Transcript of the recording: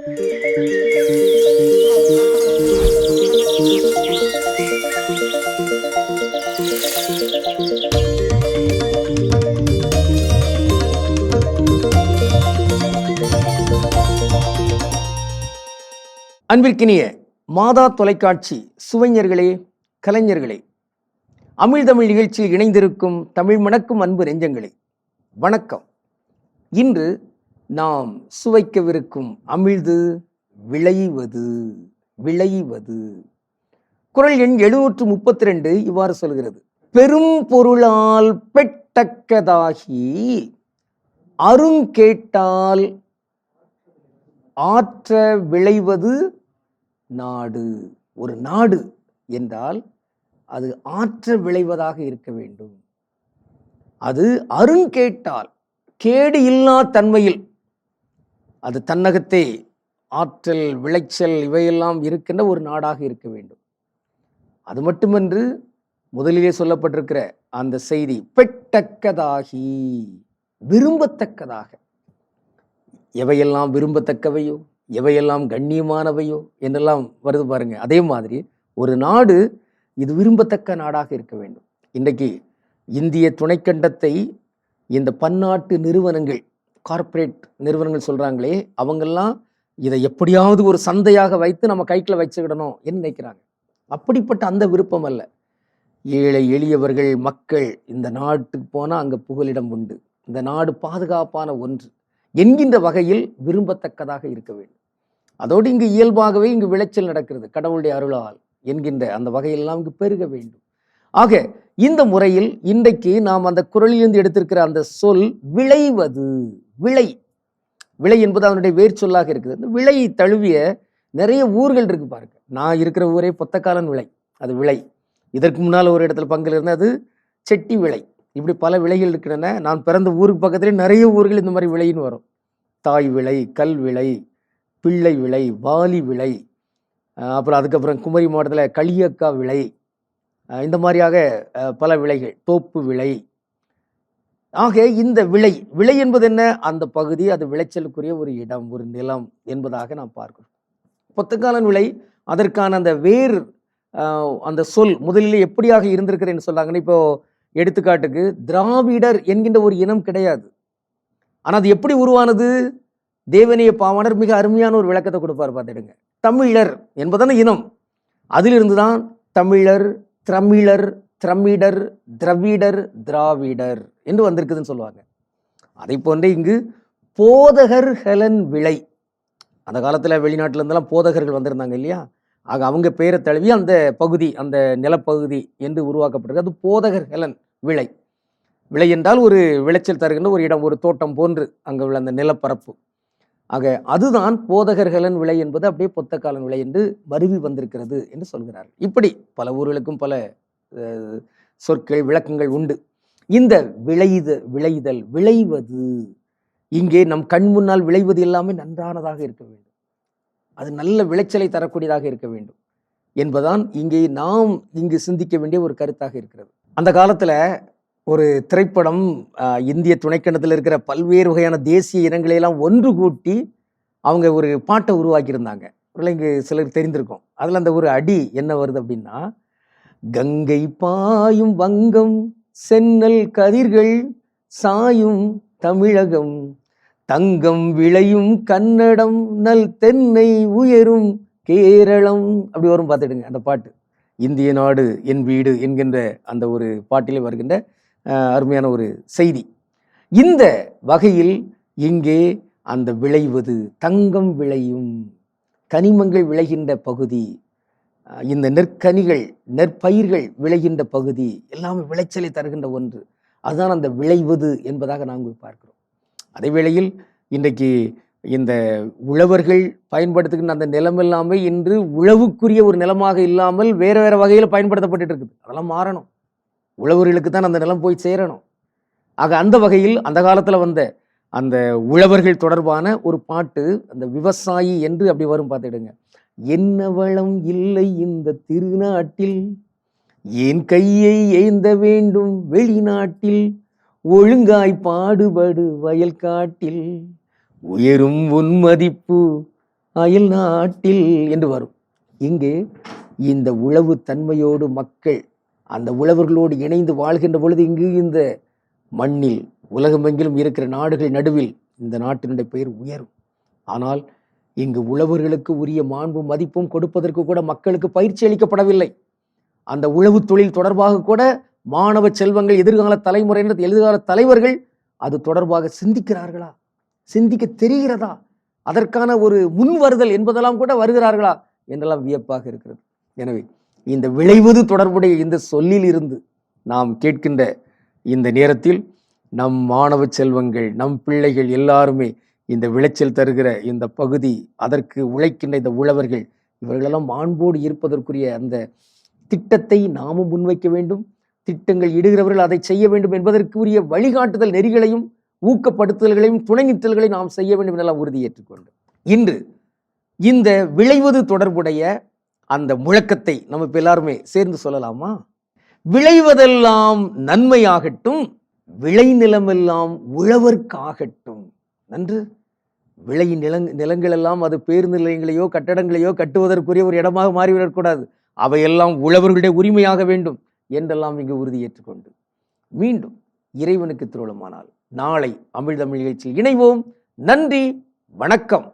அன்பிற்கினிய மாதா தொலைக்காட்சி சுவைஞர்களே கலைஞர்களே அமிழ்தமிழ் நிகழ்ச்சியில் இணைந்திருக்கும் தமிழ் மணக்கும் அன்பு நெஞ்சங்களே வணக்கம். இன்று நாம் சுவைக்கவிருக்கும் அமிழ்து விளைவது விளைவது. குரல் எண் எழுநூற்று முப்பத்தி ரெண்டு இவ்வாறு சொல்கிறது. பெரும் பொருளால் பெட்டக்கதாகி அருங்கேட்டால் ஆற்ற விளைவது நாடு. ஒரு நாடு என்றால் அது ஆற்ற விளைவதாக இருக்க வேண்டும். அது அருங்கேட்டால் கேடு இல்லா தன்மையில் அது தன்னகத்தே ஆற்றல் விளைச்சல் இவையெல்லாம் இருக்கின்ற ஒரு நாடாக இருக்க வேண்டும். அது மட்டுமன்று முதலிலே சொல்லப்பட்டிருக்கிற அந்த செய்தி பெட்டக்கதாகி விரும்பத்தக்கதாக. எவையெல்லாம் விரும்பத்தக்கவையோ எவையெல்லாம் கண்ணியமானவையோ என்றெல்லாம் வருது பாருங்க. அதே மாதிரி ஒரு நாடு இது விரும்பத்தக்க நாடாக இருக்க வேண்டும். இன்றைக்கு இந்திய துணைக்கண்டத்தை இந்த பன்னாட்டு நிறுவனங்கள் கார்ப்பரேட் நிறுவனங்கள் சொல்கிறாங்களே அவங்கெல்லாம் இதை எப்படியாவது ஒரு சந்தையாக வைத்து நம்ம கைக்குள்ள வச்சுக்கிடணும் என்று நினைக்கிறாங்க. அப்படிப்பட்ட அந்த விருப்பம் அல்ல. ஏழை எளியவர்கள் மக்கள் இந்த நாட்டுக்கு போனால் அங்கே புகலிடம் உண்டு. இந்த நாடு பாதுகாப்பான ஒன்று என்கின்ற வகையில் விரும்பத்தக்கதாக இருக்க வேண்டும். அதோடு இங்கு இயல்பாகவே இங்கு விளைச்சல் நடக்கிறது. கடவுளுடைய அருளால் என்கின்ற அந்த வகையெல்லாம் இங்கு பெருக வேண்டும். ஆக இந்த முறையில் இன்றைக்கு நாம் அந்த குரலிலிருந்து எடுத்திருக்கிற அந்த சொல் விளைவது. விளை. விளை என்பது அதனுடைய வேர் சொல்லாக இருக்குது. அந்த விளையை தழுவிய நிறைய ஊர்கள் இருக்கு பாருங்க. நான் இருக்கிற ஊரே பொத்தக்காலன் விளை. அது விளை. இதற்கு முன்னால் ஒரு இடத்துல பங்கில் இருந்தால் அது செட்டி விளை. இப்படி பல விலைகள் இருக்கின்றன. நான் பிறந்த ஊருக்கு பக்கத்துலேயே நிறைய ஊர்கள் இந்த மாதிரி விலைன்னு வரும். தாய் விளை கல் விளை பிள்ளை விளை வாலி விளை அப்புறம் அதுக்கப்புறம் குமரி மாவட்டத்தில் களியக்கா விளை இந்த மாதிரியாக பல விலைகள். தோப்பு விலை. ஆக இந்த விலை. விலை என்பது என்ன? அந்த பகுதி அது விளைச்சலுக்குரிய ஒரு இடம் ஒரு நிலம் என்பதாக நாம் பார்க்கிறோம். பொத்தக்காலன் விலை அதற்கான அந்த வேர் அந்த சொல் முதலிலே எப்படியாக இருந்திருக்கிறேன்னு சொன்னாங்கன்னு இப்போ எடுத்துக்காட்டுக்கு திராவிடர் என்கின்ற ஒரு இனம் கிடையாது. ஆனால் அது எப்படி உருவானது? தேவனிய பாவாணர் மிக அருமையான ஒரு விளக்கத்தை கொடுப்பார் பார்த்துடுங்க. தமிழர் என்பதான இனம். அதிலிருந்து தான் தமிழர் திரமிழர் திரமிடர் திரவிடர் திராவிடர் என்று வந்திருக்குதுன்னு சொல்லுவாங்க. அதை போன்றே இங்கு போதகர் ஹெலன் விளை. அந்த காலத்தில் வெளிநாட்டுல இருந்தெல்லாம் போதகர்கள் வந்திருந்தாங்க இல்லையா? ஆக அவங்க பெயரை தழுவி அந்த பகுதி அந்த நிலப்பகுதி என்று உருவாக்கப்பட்டிருக்கு. அது போதகர் ஹெலன் விளை. விளை என்றால் ஒரு விளைச்சல் தருகின்ற ஒரு இடம் ஒரு தோட்டம் போன்று அங்கே உள்ள அந்த நிலப்பரப்பு. ஆக அதுதான் போதகர்களின் விலை என்பது அப்படியே பொத்தக்காலன் விலை என்று மருவி வந்திருக்கிறது என்று சொல்கிறார். இப்படி பல ஊர்களுக்கும் பல சொற்கள் விளக்கங்கள் உண்டு. இந்த விளைத விளைதல் விளைவது இங்கே நம் கண் முன்னால் விளைவது எல்லாமே நன்றானதாக இருக்க வேண்டும். அது நல்ல விளைச்சலை தரக்கூடியதாக இருக்க வேண்டும் என்பதான் இங்கே நாம் இங்கு சிந்திக்க வேண்டிய ஒரு கருத்தாக இருக்கிறது. அந்த காலத்தில் ஒரு திரைப்படம் இந்திய துணைக்கண்டத்தில் இருக்கிற பல்வேறு வகையான தேசிய இனங்களை எல்லாம் ஒன்று கூட்டி அவங்க ஒரு பாட்டை உருவாக்கியிருந்தாங்க. ஒருவேளை இங்கு தெரிந்திருக்கும். அதில் அந்த ஒரு அடி என்ன வருது அப்படின்னா கங்கை பாயும் வங்கம் சென்னல் கதிர்கள் சாயும் தமிழகம் தங்கம் விளையும் கன்னடம் நல் தென்னை உயரும் கேரளம் அப்படி வரும் பார்த்துடுங்க அந்த பாட்டு. இந்திய நாடு என் வீடு என்கின்ற அந்த ஒரு பாட்டிலே வருகின்ற அருமையான ஒரு செய்தி. இந்த வகையில் இங்கே அந்த விளைவது தங்கம் விளையும் கனிமங்கள் விளைகின்ற பகுதி இந்த நெற்கனிகள் நெற்பயிர்கள் விளைகின்ற பகுதி எல்லாமே விளைச்சலை தருகின்ற ஒன்று. அதுதான் அந்த விளைவது என்பதாக நாங்கள் பார்க்கிறோம். அதே வேளையில் இன்றைக்கு இந்த உழவர்கள் பயன்படுத்துகின்ற அந்த நிலம் எல்லாமே இன்று உழவுக்குரிய ஒரு நிலமாக இல்லாமல் வேறு வேறு வகையில் பயன்படுத்தப்பட்டு இருக்குது. அதெல்லாம் மாறணும். உழவர்களுக்கு தான் அந்த நிலம் போய் சேரணும். ஆக அந்த வகையில் அந்த காலத்தில் வந்த அந்த உழவர்கள் தொடர்பான ஒரு பாட்டு அந்த விவசாயி என்று அப்படி வரும் பார்த்துடுங்க என்ன வளம் இல்லை இந்த திருநாட்டில் ஏன் கையை ஏந்த வேண்டும் வெளிநாட்டில் ஒழுங்காய் பாடுபடு வயல் காட்டில் உயரும் உன் மதிப்பு அயல் நாட்டில் என்று வரும். இங்கே இந்த உழவு தன்மையோடு மக்கள் அந்த உழவர்களோடு இணைந்து வாழ்கின்ற பொழுது இங்கு இந்த மண்ணில் உலகமெங்கிலும் இருக்கிற நாடுகள் நடுவில் இந்த நாட்டினுடைய பெயர் உயரும். ஆனால் இங்கு உழவர்களுக்கு உரிய மாண்பும் மதிப்பும் கொடுப்பதற்கு கூட மக்களுக்கு பயிற்சி அளிக்கப்படவில்லை. அந்த உழவு தொழில் தொடர்பாக கூட மாணவ செல்வங்கள் எதிர்கால தலைமுறையினர் எதிர்கால தலைவர்கள் அது தொடர்பாக சிந்திக்கிறார்களா? சிந்திக்க தெரிகிறதா? அதற்கான ஒரு முன் வருதல் என்பதெல்லாம் கூட வருகிறார்களா? என்றெல்லாம் வியப்பாக இருக்கிறது. எனவே இந்த விளைவது தொடர்புடைய இந்த சொல்லில் இருந்து நாம் கேட்கின்ற இந்த நேரத்தில் நம் மாணவ செல்வங்கள் நம் பிள்ளைகள் எல்லாருமே இந்த விளைச்சல் தருகிற இந்த பகுதி அதற்கு உழைக்கின்ற இந்த உழவர்கள் இவர்களெல்லாம் மாண்போடு இருப்பதற்குரிய அந்த திட்டத்தை நாமும் முன்வைக்க வேண்டும். திட்டங்கள் இடுகிறவர்கள் அதை செய்ய வேண்டும் என்பதற்குரிய வழிகாட்டுதல் நெறிகளையும் ஊக்கப்படுத்துதல்களையும் துணை நிற்றல்களையும் நாம் செய்ய வேண்டும் என்றெல்லாம் உறுதியேற்றுக்கொண்டு இன்று இந்த விளைவது தொடர்புடைய அந்த முழக்கத்தை நம்ம இப்ப எல்லாருமே சேர்ந்து சொல்லலாமா? விளைவதெல்லாம் நன்மையாகட்டும் விளைநிலமெல்லாம் உழவர்க்காகட்டும். நன்று? விளை நிலங் நிலங்கள் எல்லாம் அது பேருந்து நிலையங்களையோ கட்டடங்களையோ கட்டுவதற்குரிய ஒரு இடமாக மாறிவிடக்கூடாது. அவையெல்லாம் உழவர்களுடைய உரிமையாக வேண்டும் என்றெல்லாம் இங்கு உறுதியேற்றுக்கொண்டு மீண்டும் இறைவனுக்கு திருவிழமானால் நாளை அமிழ்தமிழ் நிகழ்ச்சியில் இணைவோம். நன்றி வணக்கம்.